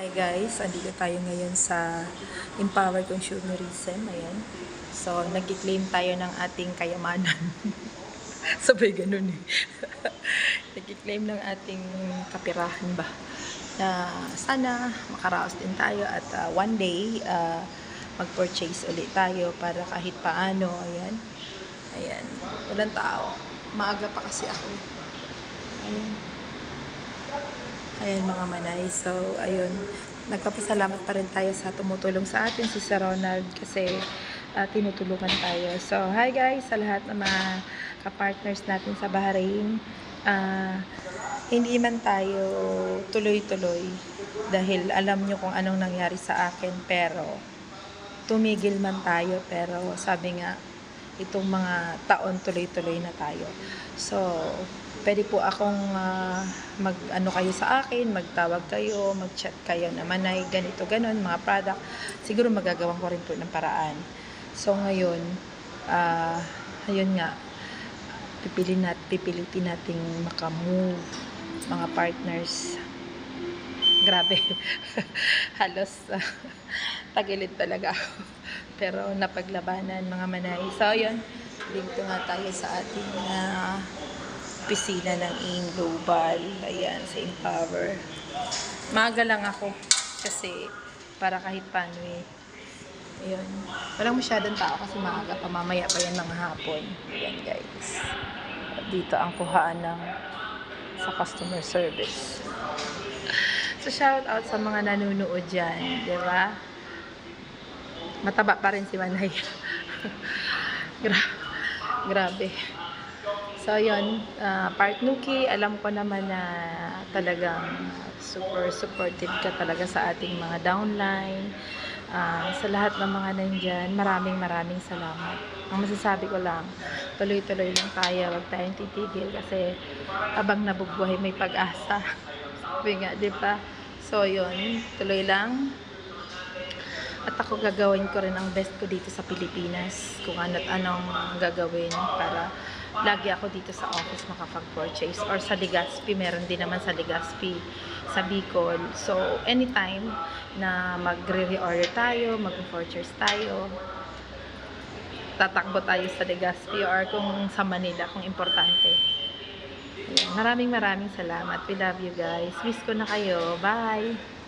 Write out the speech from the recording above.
Hi guys, andito tayo ngayon sa Empower Consumerism. Ayan. So, nag-claim tayo ng ating kayamanan. Sabay ganun eh. nag-claim ng ating kapirahan ba? Na sana makaraos din tayo at ah, one day ah, mag-purchase ulit tayo para kahit paano. Ayan. Ayan. Walang tao. Maaga pa kasi ako. Ayan. Ayan mga manay. So, ayun. Nagpapasalamat pa rin tayo sa tumutulong sa atin, si Sir Ronald, kasi ah, tinutulungan tayo. So, hi guys sa lahat ng mga kapartners natin sa Bahrain. Ah, hindi man tayo tuloy-tuloy dahil alam nyo kung anong nangyari sa akin, pero tumigil man tayo, pero sabi nga, itong mga taon tuloy-tuloy na tayo. So, pwede po akong ah, mag ano kayo sa akin, magtawag kayo, mag-chat kayo naman ay ganito ganon mga product. Siguro magagawan ko rin po ng paraan. So ngayon, ah ayun nga, pipili nat pipilitin nating makamove mga partners. Grabe. Halos ah, tagilid talaga. Pero napaglabanan mga manay. So yun, dito nga tayo sa ating ah, opisina ng AIM Global. Ayan, sa Empower. Maaga lang ako kasi para kahit paano eh. Ayun. Walang masyadong tao kasi maaga pa. Mamaya pa yan ng hapon. Ayan guys. Dito ang kuhaan ng sa customer service. So shout out sa mga nanonood dyan. Ba? Mataba pa rin si Manay. Gra- grabe. So, yun, ah, Part Nuki, alam ko naman na talagang super supportive ka talaga sa ating mga downline. Ah, sa lahat ng mga nandyan, maraming maraming salamat. Ang masasabi ko lang, tuloy-tuloy lang tayo, huwag tayong titigil kasi abang nabubuhay may pag-asa. Sabi nga, di ba? So, yun, tuloy lang. At ako gagawin ko rin ang best ko dito sa Pilipinas. Kung ano't anong gagawin para lagi ako dito sa office makapag-purchase. Or sa Legazpi, meron din naman sa Legazpi, sa Bicol. So, anytime na magre-reorder tayo, mag-purchase tayo, tatakbo tayo sa Legazpi or kung sa Manila, kung importante. Maraming maraming salamat. We love you guys. Miss ko na kayo. Bye!